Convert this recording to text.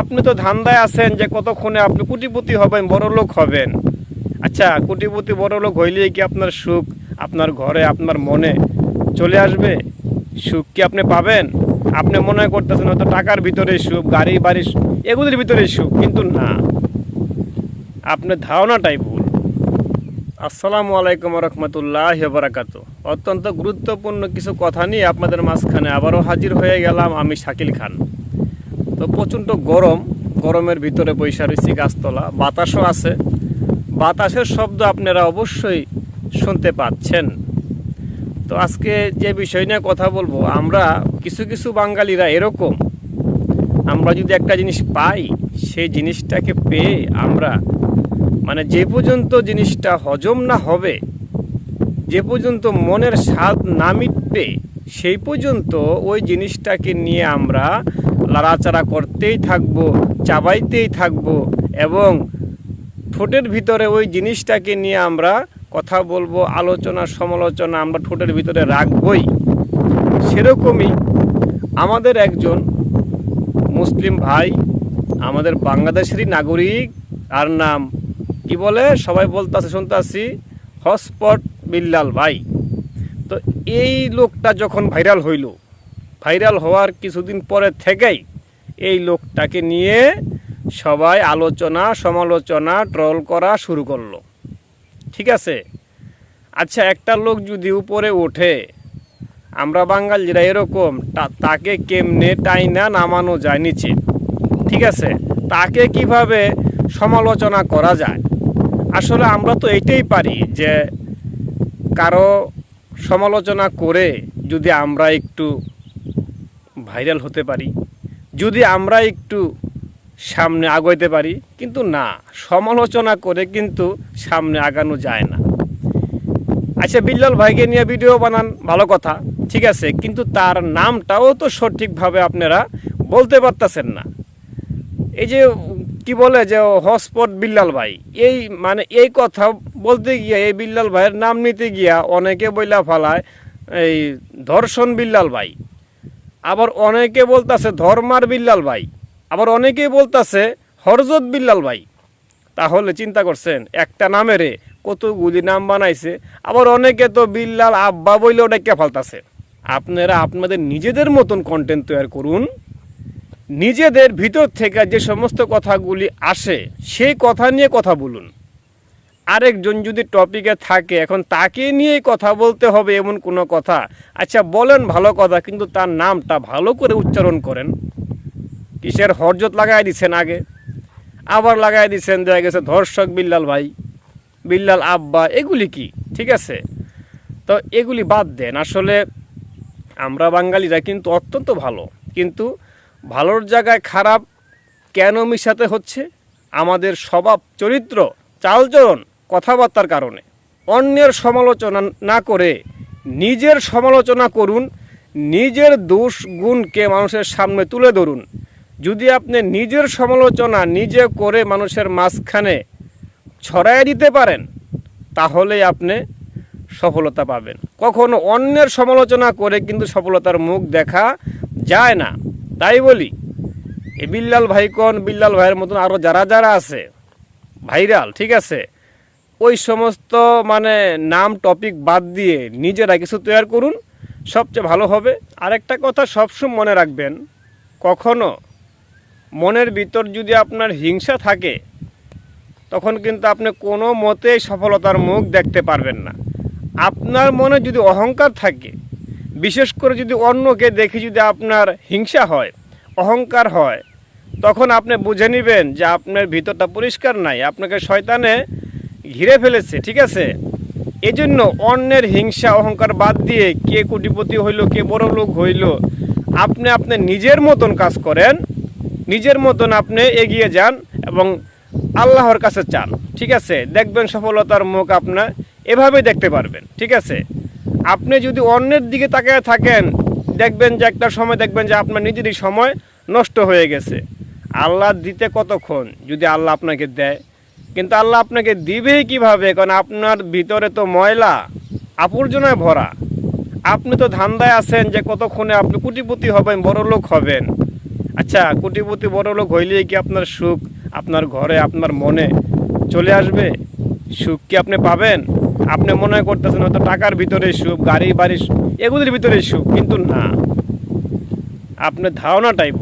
আপনি তো ধান্দায় আছেন যে কতক্ষণে আপনি কোটিপতি হবেন, বড় লোক হবেন। আচ্ছা কোটিপতি বড় লোক হইলেই কি আপনার সুখ? আপনার ঘরে, আপনার মনে চলে আসবে? সুখ কি আপনি পাবেন? আপনি মনে করতেছেন হয়তো টাকার ভিতরে সুখ, গাড়ি, বাড়ি, এগুলির ভিতরে সুখ, কিন্তু না। আপনার ধারণাটাই ভুল। আসসালামু আলাইকুম রহমতুল্লাহ বারাকাত অত্যন্ত গুরুত্বপূর্ণ কিছু কথা নিয়ে আপনাদের মাঝখানে আবারও হাজির হয়ে গেলাম আমি শাকিল খান। তো প্রচণ্ড গরম, গরমের ভিতরে বৈশা রয়েছি গাছতলা। বাতাসও আছে। বাতাসের শব্দ আপনারা অবশ্যই শুনতে পাচ্ছেন। তো আজকে যে বিষয় নিয়ে কথা বলব, আমরা কিছু কিছু বাঙালিরা এরকম। আমরা যদি একটা জিনিস পাই, সেই জিনিসটাকে পেয়ে আমরা মানে যে পর্যন্ত জিনিসটা হজম না হবে, যে পর্যন্ত মনের স্বাদ না মিটবে, সেই পর্যন্ত ওই জিনিসটাকে নিয়ে আমরা লাড়াচাড়া করতেই থাকব, চাবাইতেই থাকব এবং ঠোঁটের ভিতরে ওই জিনিসটাকে নিয়ে আমরা কথা বলব, আলোচনা, সমালোচনা আমরা ঠোঁটের ভিতরে রাখবই। সেরকমই আমাদের একজন মুসলিম ভাই, আমাদের বাংলাদেশেরই নাগরিক আর নাম কি বলে? সবাই বলতেছে, শুনতেছি, হসপট বিল্লাল ভাই। তো এই লোকটা যখন ভাইরাল হইল ভাইরাল হওয়ার কিছুদিন পরে থেকেই এই লোকটাকে নিয়ে সবাই আলোচনা, সমালোচনা, ট্রল করা শুরু করল। ঠিক আছে? আচ্ছা একটা লোক যদি উপরে ওঠে, আমরা বাঙালিরা এরকম তাকে কেমনে টাইনা নামানো যায় নিচে? ঠিক আছে? তাকে কীভাবে সমালোচনা করা যায়? আসলে আমরা তো এইটাই পারি যে, কারও সমালোচনা করে যদি আমরা একটু ভাইরাল হতে পারি। যদি আমরা একটু সামনে আগাইতে পারি, কিন্তু না, সমালোচনা করে কিন্তু সামনে আগানো যায় না। আচ্ছা বিল্লাল ভাইকে নিয়ে ভিডিও বানান, ভালো কথা, ঠিক আছে, কিন্তু তার নামটাও তো সঠিকভাবে আপনারা বলতে পারতেছেন না। এই যে, কি বলে যে হসপট বিল্লাল ভাই, এই মানে এই কথা বলতে গিয়া, এই বিল্লাল ভাইয়ের নাম নিতে গিয়া অনেকে বইলা ফালায়, এই ধর্ষণ বিল্লাল ভাই। আবার অনেকে বলতাছে ধর্মার বিল্লাল ভাই, আবার অনেকে বলতাছে হরজত বিল্লাল ভাই। তাহলে চিন্তা করছেন, একটা নামেরে কতগুলি নাম বানাইছে, আবার অনেকে তো বিল্লাল আব্বা বইলেও ডেকে ফালতাছে। আপনারা আপনাদের নিজেদের মতন কন্টেন্ট তৈরি করুন। নিজেদের ভিতর থেকে যে সমস্ত কথাগুলি আসে, সেই কথা নিয়ে কথা বলুন। আরেকজন যদি টপিকে থাকে, এখন তাকে নিয়েই কথা বলতে হবে এমন কোনো কথা। আচ্ছা বলেন ভালো কথা, কিন্তু তার নামটা ভালো করে উচ্চারণ করেন। কিসের হরজত লাগাই দিচ্ছেন আগে? আবার লাগাই দিচ্ছেন দেখা গেছে ধর্ষক বিল্লাল ভাই, বিল্লাল আব্বা, এগুলি কি? ঠিক আছে? তো এগুলি বাদ দেন। আসলে আমরা বাঙালিরা কিন্তু অত্যন্ত ভালো। কিন্তু ভালোর জায়গায় খারাপ কেন মিশাতে হচ্ছে? আমাদের স্বভাব চরিত্র চালচরণ কথাবার্তার কারণে। অন্যের সমালোচনা না করে নিজের সমালোচনা করুন, নিজের দোষ গুণকে মানুষের সামনে তুলে ধরুন। যদি আপনি নিজের সমালোচনা নিজে করে মানুষের মাঝখানে ছড়াই দিতে পারেন, তাহলে আপনি সফলতা পাবেন। কখনো অন্যের সমালোচনা করে কিন্তু সফলতার মুখ দেখা যায় না। তাই বলি, এই বিল্লাল ভাই কোন বিল্লাল ভাইয়ের মতন আরও যারা যারা আছে, ভাইরাল, ঠিক আছে? ওই সমস্ত মানে নাম টপিক বাদ দিয়ে নিজেরা কিছু তৈরি করুন, সবচেয়ে ভালো হবে। আরেকটা কথা সবসময় মনে রাখবেন, কখনো মনের ভিতর যদি আপনার হিংসা থাকে, তখন কিন্তু আপনি কোনো মতেই সফলতার মুখ দেখতে পারবেন না। আপনার মনে যদি অহংকার থাকে, বিশেষ করে যদি অন্যকে দেখে যদি আপনার হিংসা হয়, অহংকার হয়, তখন আপনি বুঝে নেবেন যে আপনার ভিতরটা পরিষ্কার নাই। আপনাকে শয়তানে ঘিরে ফেলেছে, ঠিক আছে? এজন্য অন্যের হিংসা, অহংকার বাদ দিয়ে কে কোটিপতি হইল, কে বড় লোক হইল, আপনি আপনি নিজের মতন কাজ করেন, নিজের মতন আপনি এগিয়ে যান এবং আল্লাহর কাছে চান, ঠিক আছে? দেখবেন সফলতার মুখ আপনার এভাবেই দেখতে পারবেন, ঠিক আছে? আপনি যদি অন্যের দিকে তাকিয়ে থাকেন, দেখবেন যে একটা সময় দেখবেন যে আপনার নিজেরই সময় নষ্ট হয়ে গেছে। আল্লাহ দিতে কতক্ষণ? যদি আল্লাহ আপনাকে দেয় কিন্তু আল্লাহ আপনাকে দিবেই কীভাবে? কারণ আপনার ভিতরে তো ময়লা, আবর্জনায় ভরা। আপনি তো ধান্দায় আছেন যে কতক্ষণে আপনি কোটিপতি হবেন, বড় লোক হবেন। আচ্ছা কোটিপতি, বড় লোক হইলেই কি আপনার সুখ? আপনার ঘরে, আপনার মনে চলে আসবে? সুখ কি আপনি পাবেন? আপনি মনে করতেছেন হয়তো টাকার ভিতরে সুখ, গাড়ি, বাড়ি, এগুলির ভিতরে সুখ, কিন্তু না। আপনার ধারণাটাই